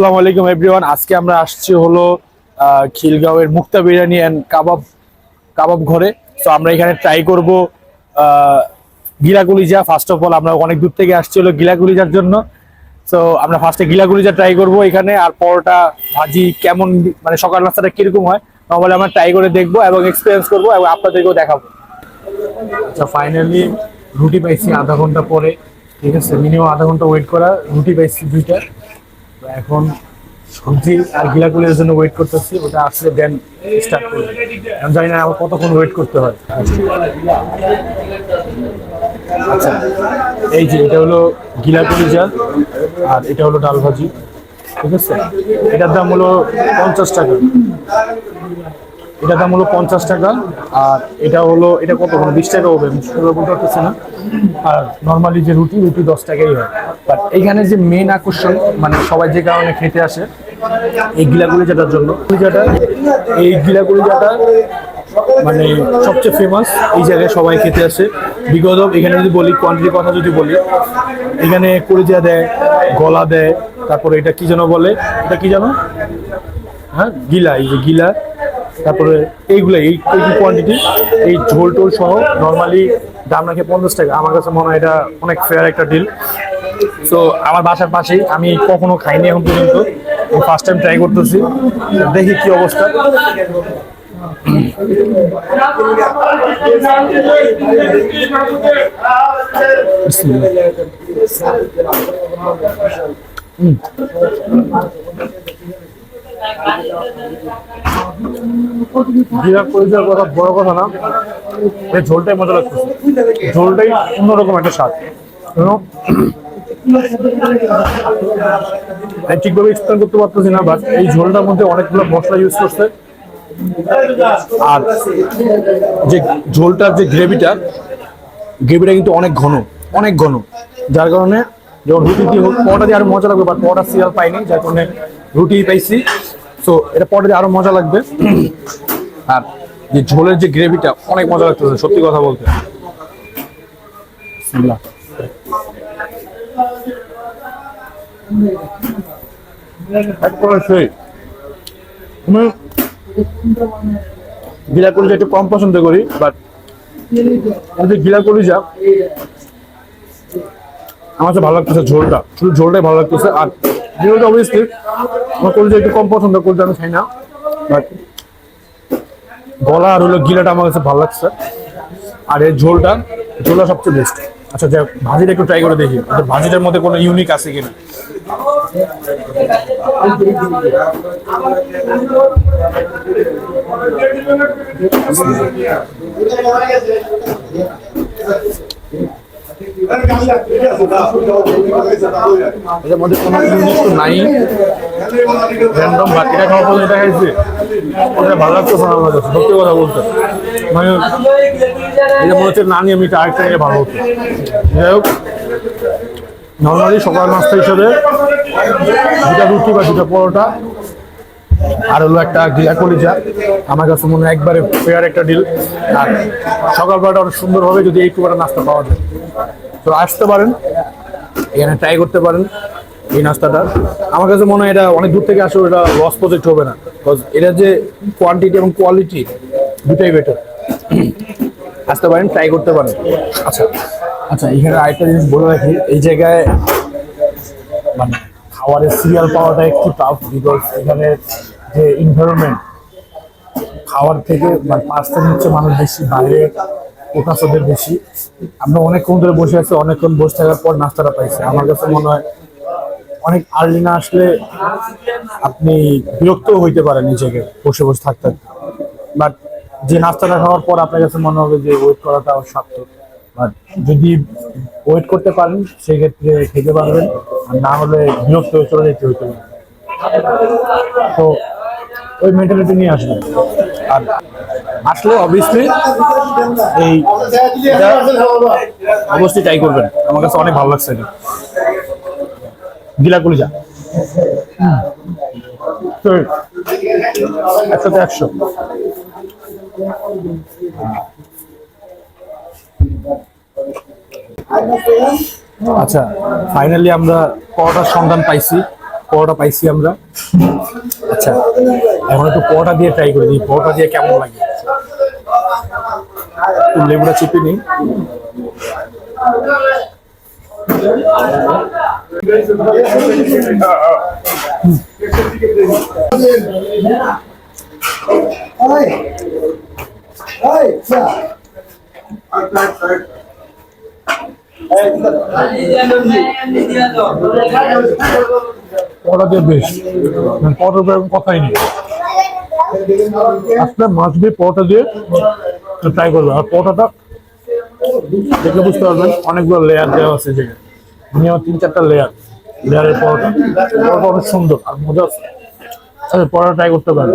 আসসালামু আলাইকুম এভরিওয়ান আজকে আমরা আসছি হলো খিলগাঁওয়ের মুক্তা বিরিয়ানি অ্যান্ড কাবাব কাবাব ঘরে। তো আমরা এখানে ট্রাই করব গিলা গুলিজা ফার্স্ট অফ অল আমরা অনেক দূর থেকে আসছি হলো গিলা গুলিজার জন্য। তো আমরা ফার্স্টে গিলা গুলিজা ট্রাই করব এখানে। আর পরোটা, ভাজি কেমন মানে সকাল নাস্তাটা কীরকম হয় নর্মালি আমরা ট্রাই করে দেখব এবং এক্সপিরিয়েন্স করব এবং আপনাদেরকেও দেখাবো। আচ্ছা ফাইনালি রুটি পাইছি আধা ঘণ্টা পরে। ঠিক আছে মিনিমাম আধা ঘণ্টা ওয়েট করা, রুটি পাইছি দুইটা। এখন সবজি আর গিলাগুলির জন্য ওয়েট করতেছি, ওটা আসলে দেন স্টার্ট করব। আমি জানি না আমার কতক্ষণ ওয়েট করতে হয়। আচ্ছা এই যে এটা হলো গিলা জাল, আর এটা হলো ডাল ভাজি, ঠিক আছে? এটার দাম হলো পঞ্চাশ টাকা। এটার দাম হলো পঞ্চাশ টাকা, আর এটা হলো, এটা কত কোনো বিশ টাকা হবে আমি বলতে পারতেছি না। আর নর্মালি যে রুটি রুটি দশ টাকাই হয়। বাট এইখানে যে মেন আকর্ষণ মানে সবাই যে কারণে খেতে আসে, এই গিলাগুলি যেটার জন্য। যেটা এই গিলাগুলি যেটা মানে সবচেয়ে ফেমাস এই জায়গায় সবাই খেতে আসে। বিগত, এখানে যদি বলি কোয়ান্টিটির কথা যদি বলি, এখানে কলিজা দেয়, গলা দেয়, তারপরে এটা কি যেন বলে? এটা কি জানো হ্যাঁ গিলা, এই যে গিলা। তারপরে এইগুলো এই কোয়ান্টিটি এই ঝোল টোল সহ নর্মালি দাম রাখে পঞ্চাশ টাকা। আমার কাছে মনে হয় এটা অনেক ফেয়ার একটা ডিল সো আমার বাসার পাশেই আমি কখনো খাইনি এখন পর্যন্ত। ফার্স্ট টাইম ট্রাই করতেছি। দেখি কি অবস্থা। জিরা পরিচয় কথা, বড় কথা না। এই ঝোলটাই মজা লাগতেছে ঝোলটাই অন্যরকম একটা স্বাদ। ঠিকভাবে এক্সপ্লেন করতে পারতেছি না বাট এই ঝোলটার মধ্যে অনেকগুলো মশলা ইউজ করছে। আর যে ঝোলটার যে গ্রেভিটা গ্রেভিটা কিন্তু অনেক ঘন অনেক ঘন। যার কারণে যখন রুটি দিয়ে হোক, পরোটা দিয়ে আরও মজা লাগবে বাট পরোটা সিরিয়াল পাইনি, যার কারণে রুটি পাইছি। তো এটা পরে আরও মজা লাগবে। আর যে ঝোলের যে গ্রেভিটা অনেক মজা লাগতেছে, সত্যি কথা বলতে। গিলা কলিজা একটু কম পছন্দ করি বাট গিলা কলিজা আমার কাছে ভালো লাগতেছে ঝোলটা। শুধু ঝোলটাই ভালো লাগতেছে, আর ঝোলটা অবভিয়াসলি আমার কলিজা একটু কম পছন্দ কলিজা আমি খাই না। বাট গলা আর হলো গিলাটা আমার কাছে ভালো লাগছে। আর এই ঝোলটা ঝোলটা সবচেয়ে বেস্ট আচ্ছা যাক ভাজিটা একটু ট্রাই করে দেখি। আচ্ছা, ভাজিটার মধ্যে কোনো ইউনিক আছে কিনা? এটার খাওয়া ওটা ভালো সত্যি কথা মানে এটা না নিয়ে আমি ভালো হতো যাই হোক নর্মালি সকাল নাস্তা হিসাবে দুটা রুটি বা দুটা পরোটা আর হলো একটা গিলা কলিজা। আমার কাছে মনে হয় একবারে ফেয়ার একটা ডিল আর সকালবেলাটা অনেক সুন্দর হবে যদি এই টুকাটা নাস্তা পাওয়া যায়। তো আসতে পারেন, এখানে ট্রাই করতে পারেন এই নাস্তাটা। আমার কাছে মনে হয় এটা অনেক দূর থেকে আসলে এটা লস প্রজেক্ট হবে না বিকজ এটা যে কোয়ান্টিটি এবং কোয়ালিটি দুটাই বেটার আসতে পারেন ট্রাই করতে পারেন। আচ্ছা আচ্ছা এখানে আরেকটা জিনিস বলে রাখি, এই জায়গায় মানে খাবারের সিরিয়াল পাওয়াটা একটু টাফ বিকজ এখানে যে এনভায়রনমেন্ট খাওয়ার থেকে মানে পার্সেন্ট হচ্ছে মানুষ বেশি, বাইরে প্রকাশকদের বেশি। আমরা অনেকক্ষণ ধরে বসে আছি, অনেকক্ষণ বসে থাকার পর নাস্তাটা পাইছি। আমার কাছে মনে হয় অনেক আর্লি না আসলে আপনি বিরক্তও হইতে পারেন নিজেকে বসে বসে থাকতে। বাট যে নাস্তাটা খাওয়ার পর আপনার কাছে মনে হবে যে ওয়েট করাটা সার্থক বাট যদি ওয়েট করতে পারেন, সেক্ষেত্রে খেতে পারবেন। আর না হলে বিরক্ত হয়ে চলে যেতে হইতে পারে। তো ওই মেন্টালিটি নিয়ে আসবেন আর আসলে অবভিয়াসলি এই অবশ্যই ট্রাই করবেন। আমার কাছে অনেক ভালো লাগছে এটা। গিলা কলিজা একশোতে একশো। আচ্ছা ফাইনালি আমরা পরোটার সন্ধান পাইছি। পরোটা পাইছি আমরা। আচ্ছা এখন একটু পরোটা দিয়ে ট্রাই করে দিই পরোটা দিয়ে কেমন লাগে। একটু লেবুটা চিপে নিই। পরোটা দিয়ে বেশ। মানে পরোটার কথাই নেই। আসলে মাছ দিয়ে পরোটা দিয়ে ট্রাই করবে। আর পরোটাটা দেখলে বুঝতে পারবেন, অনেকগুলো লেয়ার দেওয়া আছে যে মিনিমাম তিন চারটা লেয়ার লেয়ারের পরোটা। পরোটা অনেক সুন্দর আর মজা আছে। পরোটা ট্রাই করতে পারেন।